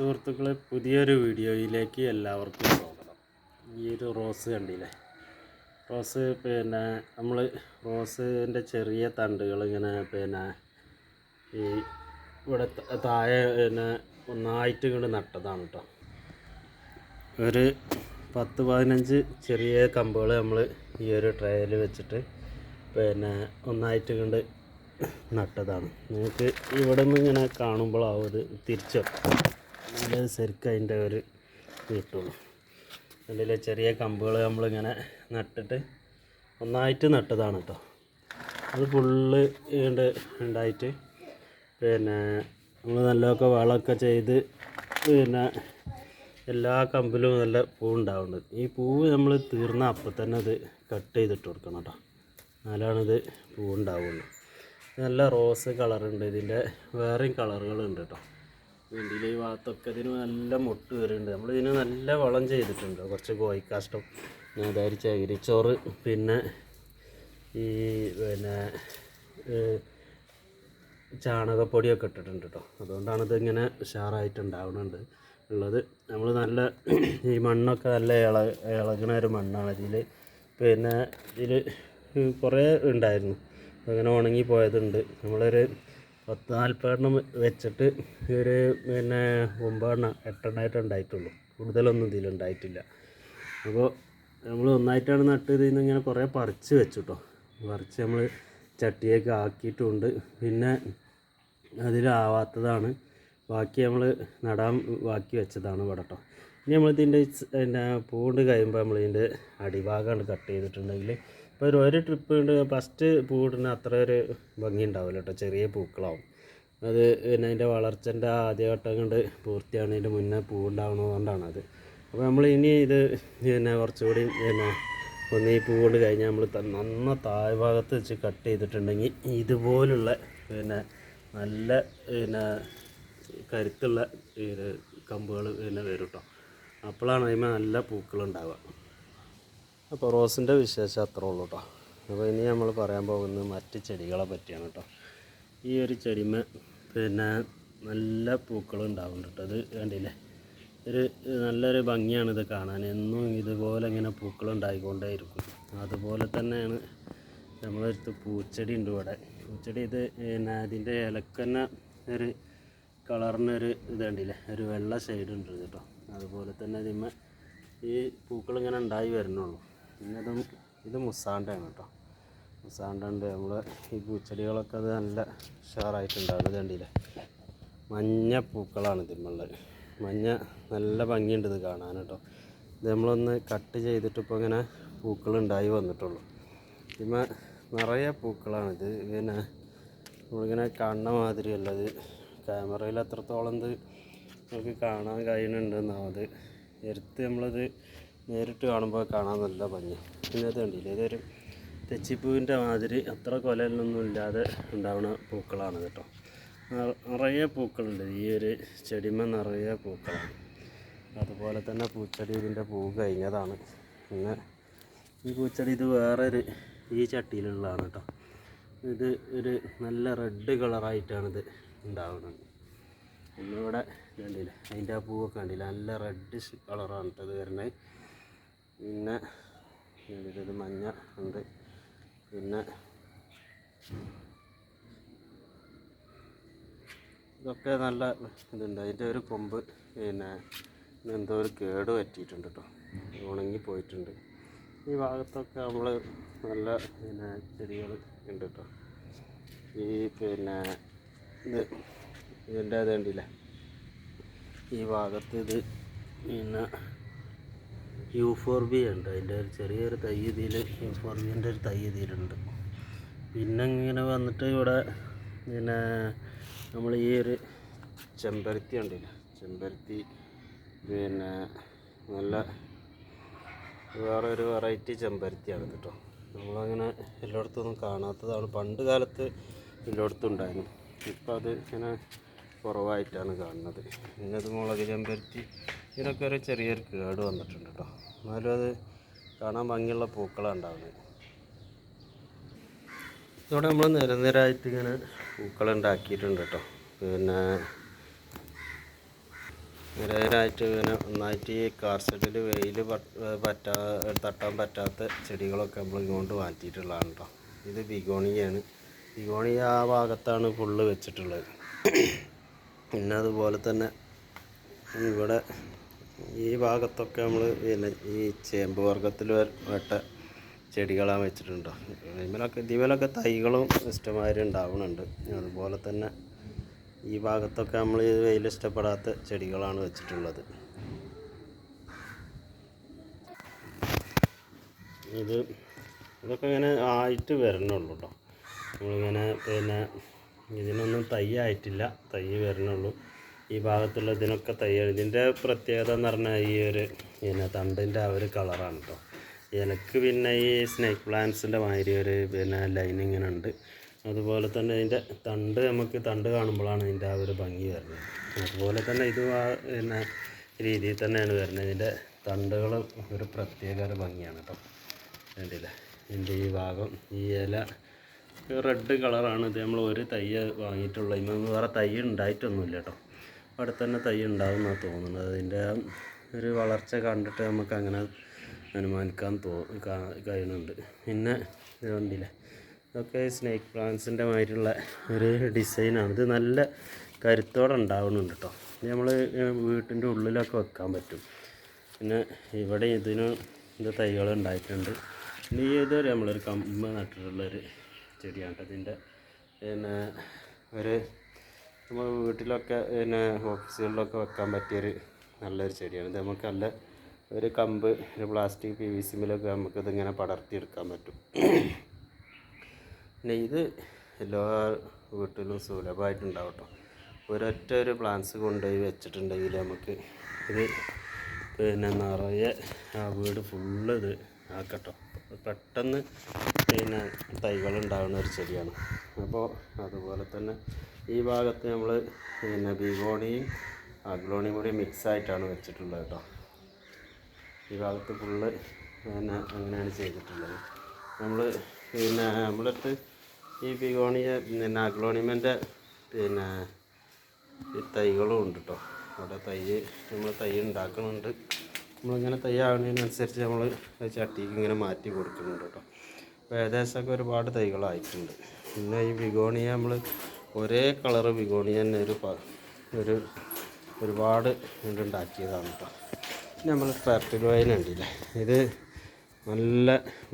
സുഹൃത്തുക്കളെ പുതിയൊരു വീഡിയോയിലേക്ക് എല്ലാവർക്കും സ്വാഗതം. ഈ ഒരു റോസ് കണ്ടില്ലേ? റോസ് പിന്നെ നമ്മൾ റോസിന്റെ ചെറിയ തണ്ടുകൾ ഇങ്ങനെ പിന്നെ ഈ ഇവിടെ താഴെ പിന്നെ ഒന്നായിട്ട് ഇങ്ങോട്ട് നട്ടതാണ് കേട്ടോ ഒരു പത്ത് പതിനഞ്ച് ചെറിയ കമ്പുകൾ നമ്മൾ ഈ ഒരു ട്രേയിൽ വെച്ചിട്ട് പിന്നെ ഒന്നായിട്ട് കൊണ്ട് നട്ടതാണ്. നിങ്ങൾക്ക് ഇവിടെ നിന്ന് ഇങ്ങനെ കാണുമ്പോഴാവും അത് തിരിച്ചു നല്ല ശരിക്കും അതിന്റെ ഒരു കിട്ടുള്ളൂ അതിലെ ചെറിയ കമ്പുകൾ നമ്മളിങ്ങനെ നട്ടിട്ട് ഒന്നായിട്ട് നട്ടതാണ് കേട്ടോ. അത് ഫുള്ള് ഉണ്ട് ഉണ്ടായിട്ട് പിന്നെ നമ്മൾ നല്ലതൊക്കെ വളമൊക്കെ ചെയ്ത് പിന്നെ എല്ലാ കമ്പിലും നല്ല പൂ ഉണ്ടാവുന്നുണ്ട് ഈ പൂവ് നമ്മൾ തീർന്ന അപ്പം തന്നെ അത് കട്ട് ചെയ്തിട്ട് കൊടുക്കണം കേട്ടോ. എന്നാലാണിത് പൂ ഉണ്ടാവുള്ളൂ നല്ല റോസ് കളറുണ്ട് ഇതിന്റെ വേറെയും കളറുകളുണ്ട് കേട്ടോ. ഇതിൽ ഈ ഭാഗത്തൊക്കെ ഇതിന് നല്ല മുട്ട് വരുന്നുണ്ട് നമ്മൾ ഇതിന് നല്ല വളം ചെയ്തിട്ടുണ്ട്. കുറച്ച് കോഴിക്കാഷ്ടം അതായത് ചകിരിച്ചോറ് പിന്നെ ഈ പിന്നെ ചാണകപ്പൊടിയൊക്കെ ഇട്ടിട്ടുണ്ട് കേട്ടോ അതുകൊണ്ടാണ് ഇതിങ്ങനെ ഉഷാറായിട്ടുണ്ടാവുന്നുണ്ട്. ഉള്ളത് നമ്മൾ നല്ല ഈ മണ്ണൊക്കെ നല്ല ഇള ഇളകണ ഒരു മണ്ണാണ് ഇതിൽ പിന്നെ ഇതിൽ കുറേ ഉണ്ടായിരുന്നു. അങ്ങനെ ഉണങ്ങി പോയതുണ്ട് നമ്മളൊരു പത്ത് നാൽപ്പതെണ്ണം വെച്ചിട്ട് ഒരു പിന്നെ ഒമ്പതെണ്ണം എട്ടെണ്ണമായിട്ട് ഉണ്ടായിട്ടുള്ളൂ. കൂടുതലൊന്നും ഇതിലുണ്ടായിട്ടില്ല അപ്പോൾ നമ്മൾ ഒന്നായിട്ടാണ് നട്ട് ഇതിൽ നിന്ന് ഇങ്ങനെ കുറേ പറിച്ച് വെച്ചു കേട്ടോ പറിച്ച് നമ്മൾ ചട്ടിയൊക്കെ ആക്കിയിട്ടുണ്ട്. പിന്നെ അതിലാവാത്തതാണ്. ബാക്കി നമ്മൾ നടാൻ ബാക്കി വെച്ചതാണ് ഇവിടെ കേട്ടോ ഇനി നമ്മളിതിന്റെ പിന്നെ പൂണ്ട് കഴിയുമ്പോൾ നമ്മളിതിന്റെ അടിഭാഗമാണ് കട്ട് ചെയ്തിട്ടുണ്ടെങ്കിൽ ഇപ്പോൾ ഒരു ഒരു ട്രിപ്പ് ഉണ്ട് ഫസ്റ്റ് പൂവിടുന്ന അത്ര ഒരു ഭംഗി ഉണ്ടാവില്ല കേട്ടോ. ചെറിയ പൂക്കളാവും. അത് പിന്നെ അതിന്റെ വളർച്ചന്റെ ആദ്യഘട്ടം കൊണ്ട് പൂർത്തിയാവുന്നതിന്റെ മുന്നേ പൂ ഉണ്ടാവുന്നതുകൊണ്ടാണ് അത്. അപ്പോൾ നമ്മൾ ഇനി ഇത് പിന്നെ കുറച്ചുകൂടി പിന്നെ ഒന്ന് ഈ പൂ കൊണ്ട് കഴിഞ്ഞാൽ നമ്മൾ നന്ന താഴ്ഭാഗത്ത് വെച്ച് കട്ട് ചെയ്തിട്ടുണ്ടെങ്കിൽ ഇതുപോലുള്ള പിന്നെ നല്ല പിന്നെ കരുത്തുള്ള കമ്പുകൾ പിന്നെ വരും കേട്ടോ. അപ്പോഴാണ് അതിന്മേൽ നല്ല പൂക്കളുണ്ടാവുക. അപ്പോൾ റോസിന്റെ വിശേഷം അത്രേ ഉള്ളൂ കേട്ടോ അപ്പോൾ ഇനി നമ്മൾ പറയാൻ പോകുന്നത് മറ്റ് ചെടികളെ പറ്റിയാണ് കേട്ടോ ഈ ഒരു ചെടിമ പിന്നെ നല്ല പൂക്കൾ ഉണ്ടാവുന്നുണ്ട് കേട്ടോ അത് കണ്ടില്ലേ? ഒരു നല്ലൊരു ഭംഗിയാണ് ഇത് കാണാൻ. എന്നും ഇതുപോലെ ഇങ്ങനെ പൂക്കൾ ഉണ്ടായിക്കൊണ്ടേയിരിക്കും. അതുപോലെ തന്നെയാണ് നമ്മളടുത്ത് പൂച്ചെടി ഉണ്ട് ഇവിടെ. പൂച്ചെടി ഇത് പിന്നെ അതിന്റെ ഇലക്കന്നെ ഒരു കളറിനൊരു ഇത് കണ്ടില്ലേ? ഒരു വെള്ള ഷെയ്ഡ് ഉണ്ട് കേട്ടോ അതുപോലെ തന്നെ ഇതിന്മേ ഈ പൂക്കൾ ഇങ്ങനെ ഉണ്ടായി വരുന്നുള്ളൂ. പിന്നെ ഇത് മുസാണ്ടാണ് കേട്ടോ. മുസാണ്ടുണ്ട് നമ്മൾ ഈ പൂച്ചെടികളൊക്കെ അത് നല്ല ഉഷാറായിട്ടുണ്ടാവും ഇത് കണ്ടില്ലേ? മഞ്ഞ പൂക്കളാണ് ഇതിന്മേലുള്ളത് മഞ്ഞ നല്ല ഭംഗിയുണ്ട് ഇത് കാണാൻ കേട്ടോ. ഇത് നമ്മളൊന്ന് കട്ട് ചെയ്തിട്ട് ഇപ്പോൾ ഇങ്ങനെ പൂക്കളുണ്ടായി വന്നിട്ടുള്ളൂ. ഇതിന്മേ നിറയെ പൂക്കളാണിത് പിന്നെ നമ്മളിങ്ങനെ കാണുന്ന മാതിരിയല്ല ഇത്. ക്യാമറയിൽ അത്രത്തോളം ഇത് നമുക്ക് കാണാൻ കഴിയുന്നുണ്ടെന്നാവും എടുത്ത് നമ്മളത് നേരിട്ട് കാണുമ്പോൾ കാണാൻ നല്ല ഭംഗി. ഇതിനകത്ത് കണ്ടില്ലേ ഇതൊരു തെച്ചിപ്പൂവിന്റെ മാതിരി അത്ര കൊലയിലൊന്നും ഇല്ലാതെ ഉണ്ടാവുന്ന പൂക്കളാണ് കേട്ടോ. നിറ- നിറയെ പൂക്കളുണ്ട്. ഈ ഒരു ചെടിമ നിറയെ പൂക്കളാണ്. അതുപോലെ തന്നെ പൂച്ചെടി ഇതിന്റെ പൂ കഴിഞ്ഞതാണ്. പിന്നെ ഈ പൂച്ചെടി ഇത് വേറൊരു ഈ ചട്ടിയിലുള്ളതാണ് കേട്ടോ. ഇത് ഒരു നല്ല റെഡ് കളറായിട്ടാണിത് ഉണ്ടാവുന്നത്. നമ്മളിവിടെ കണ്ടില്ല അതിന്റെ ആ പൂവൊക്കെ കണ്ടില്ല നല്ല റെഡ് കളറാണ് കേട്ടോ ഇത് വരുന്നത്. പിന്നെ ഇതിലൊരു മഞ്ഞ ഉണ്ട്. പിന്നെ ഇതൊക്കെ നല്ല ഇതുണ്ട്. അതിന്റെ ഒരു കൊമ്പ് പിന്നെ എന്തോ ഒരു കേട് പറ്റിയിട്ടുണ്ട് കേട്ടോ ഉണങ്ങി പോയിട്ടുണ്ട്. ഈ ഭാഗത്തൊക്കെ നമ്മൾ നല്ല പിന്നെ ചെടികൾ ഉണ്ട് കേട്ടോ ഈ പിന്നെ ഇത് ഇതിന്റെ അത് കണ്ടില്ലേ? ഈ ഭാഗത്ത് ഇത് പിന്നെ യൂഫോർബിയ ഉണ്ട്. അതിന്റെ ഒരു ചെറിയൊരു തൈ ഇതിൽ യൂഫോർബിയന്റെ ഒരു തൈ പിന്നെ ഇങ്ങനെ വന്നിട്ട് ഇവിടെ പിന്നെ നമ്മൾ ഈ ഒരു ചെമ്പരത്തി ഉണ്ടല്ലോ ചെമ്പരത്തി പിന്നെ നല്ല വേറെ ഒരു വെറൈറ്റി ചെമ്പരത്തിയാണ് കേട്ടോ. നമ്മളങ്ങനെ എല്ലായിടത്തൊന്നും കാണാത്തതാണ്. പണ്ട് കാലത്ത് എല്ലായിടത്തും ഉണ്ടായിരുന്നു. ഇപ്പം അത് ഇങ്ങനെ കുറവായിട്ടാണ് കാണുന്നത്. പിന്നെ അത് മുളക് ചെമ്പരത്തി ഇതിനൊക്കെ ഒരു ചെറിയൊരു കേട് വന്നിട്ടുണ്ട് കേട്ടോ. എന്നാലും അത് കാണാൻ ഭംഗിയുള്ള പൂക്കളാണ് ഉണ്ടാകുന്നത് ഇതോടെ നമ്മൾ നിരനിരായിട്ട് ഇങ്ങനെ പൂക്കൾ ഉണ്ടാക്കിയിട്ടുണ്ട് കേട്ടോ. പിന്നെ നിരന്തരമായിട്ട് ഇങ്ങനെ ഒന്നായിട്ട് ഈ കാർസെഡിൽ വെയിൽ പറ്റാ തട്ടാൻ പറ്റാത്ത ചെടികളൊക്കെ നമ്മൾ ഇങ്ങോട്ട് മാറ്റിയിട്ടുള്ളതാണ് കേട്ടോ. ഇത് ബിഗോണിയാണ് ബിഗോണി ആ ഭാഗത്താണ് ഫുള്ള് വെച്ചിട്ടുള്ളത്. പിന്നെ അതുപോലെ തന്നെ ഇവിടെ ഈ ഭാഗത്തൊക്കെ നമ്മൾ പിന്നെ ഈ ചേമ്പ് വർഗത്തിൽ വെട്ട ചെടികളാണ് വെച്ചിട്ടുണ്ടോ. ഇതിമേലൊക്കെ ഇതിമേലൊക്കെ തൈകളും ഇഷ്ടമാതിരി ഉണ്ടാവുന്നുണ്ട് അതുപോലെ തന്നെ ഈ ഭാഗത്തൊക്കെ നമ്മൾ ഈ വെയിൽ ഇഷ്ടപ്പെടാത്ത ചെടികളാണ് വെച്ചിട്ടുള്ളത്. ഇത് ഇതൊക്കെ ഇങ്ങനെ ആയിട്ട് വരണുള്ളൂ കേട്ടോ നമ്മളിങ്ങനെ പിന്നെ ഇതിനൊന്നും തൈ ആയിട്ടില്ല. തൈ വരണുള്ളൂ. ഈ ഭാഗത്തുള്ള ഇതിനൊക്കെ തൈ ഇതിന്റെ പ്രത്യേകത എന്ന് പറഞ്ഞാൽ ഈ ഒരു പിന്നെ തണ്ടിന്റെ ആ ഒരു കളറാണ് കേട്ടോ എനിക്ക് പിന്നെ ഈ സ്നേക്ക് പ്ലാന്റ്സിന്റെ മാതിരി ഒരു പിന്നെ ലൈനിങ്ങനെ ഉണ്ട്. അതുപോലെ തന്നെ ഇതിന്റെ തണ്ട് നമുക്ക് തണ്ട് കാണുമ്പോഴാണ് ഇതിന്റെ ആ ഒരു ഭംഗി വരുന്നത്. അതുപോലെ തന്നെ ഇത് ആ പിന്നെ രീതിയിൽ തന്നെയാണ് വരുന്നത്. ഇതിന്റെ തണ്ടുകൾ ഒരു പ്രത്യേക ഒരു ഭംഗിയാണ് കേട്ടോ വേണ്ടിയില്ല ഇതിന്റെ ഈ ഭാഗം ഈ ഇല റെഡ് കളറാണ് ഇത്. നമ്മൾ ഒരു തൈ വാങ്ങിയിട്ടുള്ളത് ഇന്ന് വേറെ തൈ ഉണ്ടായിട്ടൊന്നുമില്ല കേട്ടോ. അവിടെ തന്നെ തൈ ഉണ്ടാവും എന്നാണ് തോന്നുന്നത്. അതിന്റെ ഒരു വളർച്ച കണ്ടിട്ട് നമുക്ക് അങ്ങനെ അനുമാനിക്കാൻ തോ കഴിയുന്നുണ്ട്. പിന്നെ ഇത് ഇതൊക്കെ സ്നേക്ക് പ്ലാന്റ്സിന്റെ മാതിരിയുള്ള ഒരു ഡിസൈനാണ് ഇത് നല്ല കരുത്തോടെ ഉണ്ടാവുന്നുണ്ട് കേട്ടോ. ഇത് നമ്മൾ വീട്ടിന്റെ ഉള്ളിലൊക്കെ വെക്കാൻ പറ്റും. പിന്നെ ഇവിടെ ഇതിന് ഇത് തൈകൾ ഉണ്ടായിട്ടുണ്ട്. ഇനി ഇതൊരു നമ്മളൊരു കമ്പ് നട്ടിട്ടുള്ളൊരു ചെടിയാണ്. ഇതിന്റെ പിന്നെ ഒരു നമ്മൾ വീട്ടിലൊക്കെ പിന്നെ ഓഫീസുകളിലൊക്കെ വെക്കാൻ പറ്റിയൊരു നല്ലൊരു ചെടിയാണ്. ഇത് നമുക്ക് നല്ല ഒരു കമ്പ് ഒരു പ്ലാസ്റ്റിക് പി വി സിമിലൊക്കെ നമുക്കിതിങ്ങനെ പടർത്തിയെടുക്കാൻ പറ്റും. പിന്നെ ഇത് എല്ലാ വീട്ടിലും സുലഭമായിട്ടുണ്ടാവും കേട്ടോ ഒരൊറ്റ ഒരു പ്ലാന്റ്സ് കൊണ്ടുപോയി വെച്ചിട്ടുണ്ടെങ്കിൽ നമുക്ക് ഇത് പിന്നെ നിറയെ ആ വീട് ഫുള്ള് ഇത് ആക്കട്ടോ. പെട്ടെന്ന് പിന്നെ തൈകൾ ഉണ്ടാകുന്ന ഒരു ചെടിയാണ്. അപ്പോൾ അതുപോലെ തന്നെ ഈ ഭാഗത്ത് നമ്മൾ പിന്നെ ബിഗോണിയും അഗ്ലോണിയും കൂടി മിക്സ് ആയിട്ടാണ് വെച്ചിട്ടുള്ളത് കേട്ടോ. ഈ ഭാഗത്ത് ഫുള്ള് പിന്നെ അങ്ങനെയാണ് ചെയ്തിട്ടുള്ളത്. നമ്മൾ പിന്നെ നമ്മളിട്ട് ഈ ബിഗോണിയ പിന്നെ അഗ്ലോണിയമിന്റെ പിന്നെ ഈ തൈകളും ഉണ്ട് കേട്ടോ. അവിടെ തൈ നമ്മൾ തൈ ഉണ്ടാക്കുന്നുണ്ട് നമ്മളിങ്ങനെ തൈ ആകുന്നതിനനുസരിച്ച് നമ്മൾ ചട്ടിക്ക് ഇങ്ങനെ മാറ്റി കൊടുക്കുന്നുണ്ട് കേട്ടോ. ഏകദേശമൊക്കെ ഒരുപാട് തൈകളായിട്ടുണ്ട്. പിന്നെ ഈ വിഗോണിയ നമ്മൾ ഒരേ കളറ് വിഗോണിയ തന്നെ ഒരു ഒരു ഒരുപാട് ഉണ്ടാക്കിയതാണ് കേട്ടോ നമ്മൾ ഫെർട്ടിൽ വൈൻ ഉണ്ടല്ലേ ഇത് നല്ല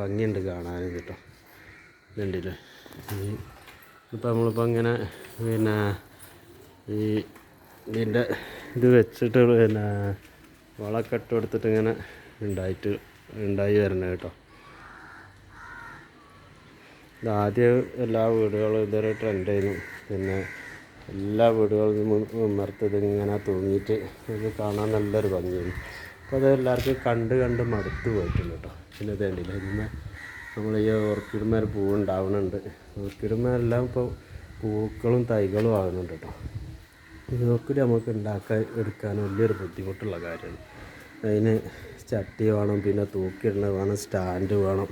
ഭംഗിയുണ്ട് കാണാനും കേട്ടോ ഇതുണ്ടല്ലേ ഇപ്പം നമ്മളിപ്പോൾ ഇങ്ങനെ പിന്നെ ഈ ഇതിന്റെ ഇത് വെച്ചിട്ട് പിന്നെ വളക്കെട്ടെടുത്തിട്ട് ഇങ്ങനെ ഉണ്ടായിട്ട് ഉണ്ടായി വരണേ കേട്ടോ ഇതാദ്യം എല്ലാ വീടുകളും ഇതൊരു ട്രെൻഡായിരുന്നു പിന്നെ എല്ലാ വീടുകളിലും ഉമ്മർത്ത് ഇതിങ്ങനെ തൂങ്ങിയിട്ട് ഇത് കാണാൻ നല്ലൊരു ഭംഗിയാണ് അപ്പോൾ അത് എല്ലാവർക്കും കണ്ട് കണ്ട് മടുത്ത് പോയിട്ടുണ്ട് കേട്ടോ. പിന്നെ ഇത് കണ്ടില്ല ഇതിന്മേ നമ്മൾ ഈ ഓർക്കിഡ്മേൽ പൂവുണ്ടാവുന്നുണ്ട് ഓർക്കിഡ്മേലെല്ലാം ഇപ്പോൾ പൂക്കളും തൈകളും ആകുന്നുണ്ട് കേട്ടോ. ഈ ഓർക്കിഡ് നമുക്ക് ഉണ്ടാക്കാൻ എടുക്കാൻ വലിയൊരു ബുദ്ധിമുട്ടുള്ള കാര്യമാണ്. അതിന് ചട്ടി വേണം പിന്നെ തൂക്കിയിടണ വേണം സ്റ്റാൻഡ് വേണം.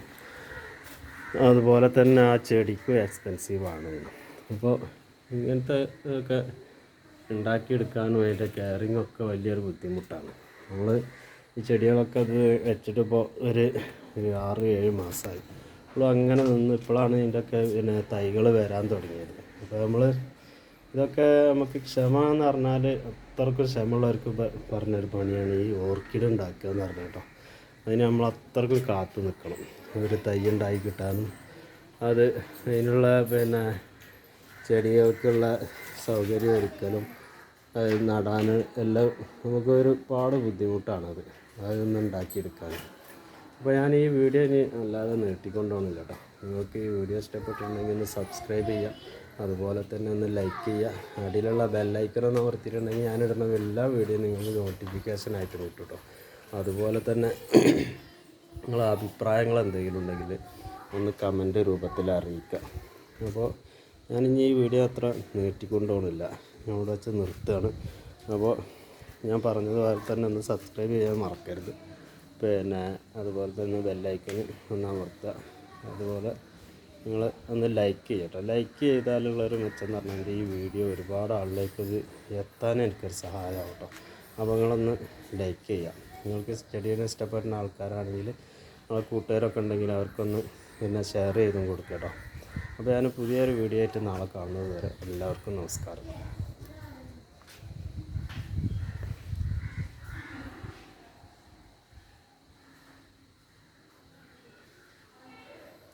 അതുപോലെ തന്നെ ആ ചെടിക്കും എക്സ്പെൻസീവ് ആണ്. ഇതിന് അപ്പോൾ ഇങ്ങനത്തെ ഒക്കെ ഉണ്ടാക്കിയെടുക്കാനും അതിന്റെ കെയറിങ് ഒക്കെ വലിയൊരു ബുദ്ധിമുട്ടാണ്. നമ്മൾ ഈ ചെടികളൊക്കെ അത് വെച്ചിട്ട് ഇപ്പോൾ ഒരു ഒരു ആറ് ഏഴ് മാസമായി അപ്പോൾ അങ്ങനെ നിന്ന് ഇപ്പോഴാണ് ഇതിന്റെയൊക്കെ പിന്നെ തൈകൾ വരാൻ തുടങ്ങിയത്. അപ്പോൾ നമ്മൾ ഇതൊക്കെ നമുക്ക് ക്ഷമ എന്ന് പറഞ്ഞാൽ അത്രക്കും ക്ഷമയുള്ളവർക്ക് പറഞ്ഞൊരു പണിയാണ് ഈ ഓർക്കിഡ് ഉണ്ടാക്കുക എന്ന് പറഞ്ഞ കേട്ടോ. അതിന് നമ്മൾ അത്രക്കും കാത്തു നിൽക്കണം ഒരു തൈ ഉണ്ടായി കിട്ടാനും. അത് അതിനുള്ള പിന്നെ ചെടികൾക്കുള്ള സൗകര്യം ഒരുക്കലും അത് നടാൻ എല്ലാം നമുക്ക് ഒരുപാട് ബുദ്ധിമുട്ടാണത്. അതൊന്നും ഉണ്ടാക്കിയെടുക്കാൻ അപ്പോൾ ഞാൻ ഈ വീഡിയോ ഇനി അല്ലാതെ നീട്ടിക്കൊണ്ടുപോകണില്ല കേട്ടോ. നിങ്ങൾക്ക് ഈ വീഡിയോ ഇഷ്ടപ്പെട്ടിട്ടുണ്ടെങ്കിൽ ഒന്ന് സബ്സ്ക്രൈബ് ചെയ്യുക അതുപോലെ തന്നെ ഒന്ന് ലൈക്ക് ചെയ്യുക അടിയിലുള്ള ബെല്ലൈക്കൺ ഒന്ന് അമർത്തിയിട്ടുണ്ടെങ്കിൽ ഞാനിടുന്ന എല്ലാ വീഡിയോയും നിങ്ങൾക്ക് നോട്ടിഫിക്കേഷൻ ആയിട്ട് കിട്ടും കേട്ടോ. അതുപോലെ തന്നെ നിങ്ങളെ അഭിപ്രായങ്ങൾ എന്തെങ്കിലും ഉണ്ടെങ്കിൽ ഒന്ന് കമന്റ് രൂപത്തിൽ അറിയിക്കുക. അപ്പോൾ ഞാനിനി ഈ വീഡിയോ അത്ര നീട്ടിക്കൊണ്ടുപോകണില്ല. ഞാൻ ഇവിടെ വെച്ച് നിർത്തുകയാണ്. അപ്പോൾ ഞാൻ പറഞ്ഞതുപോലെ തന്നെ ഒന്ന് സബ്സ്ക്രൈബ് ചെയ്യാൻ മറക്കരുത്. പിന്നെ അതുപോലെ തന്നെ ബെല്ലൈക്കന് ഒന്ന് അമർത്തുക. അതുപോലെ നിങ്ങൾ ഒന്ന് ലൈക്ക് ചെയ്യട്ടോ. ലൈക്ക് ചെയ്താലുള്ളൊരു മെച്ചം എന്ന് പറഞ്ഞാൽ ഈ വീഡിയോ ഒരുപാട് ആളിലേക്ക് ഇത് എത്താൻ എനിക്കൊരു സഹായമാവട്ടോ അപ്പോൾ നിങ്ങളൊന്ന് ലൈക്ക് ചെയ്യാം. നിങ്ങൾക്ക് സ്റ്റഡീനെ ഇഷ്ടപ്പെടുന്ന ആൾക്കാരാണെങ്കിൽ നിങ്ങളെ കൂട്ടുകാരൊക്കെ ഉണ്ടെങ്കിൽ അവർക്കൊന്ന് പിന്നെ ഷെയർ ചെയ്തും കൊടുക്കുക കേട്ടോ. അപ്പോൾ ഞാൻ പുതിയൊരു വീഡിയോ ആയിട്ട് നാളെ കാണുന്നത് വരെ എല്ലാവർക്കും നമസ്കാരം.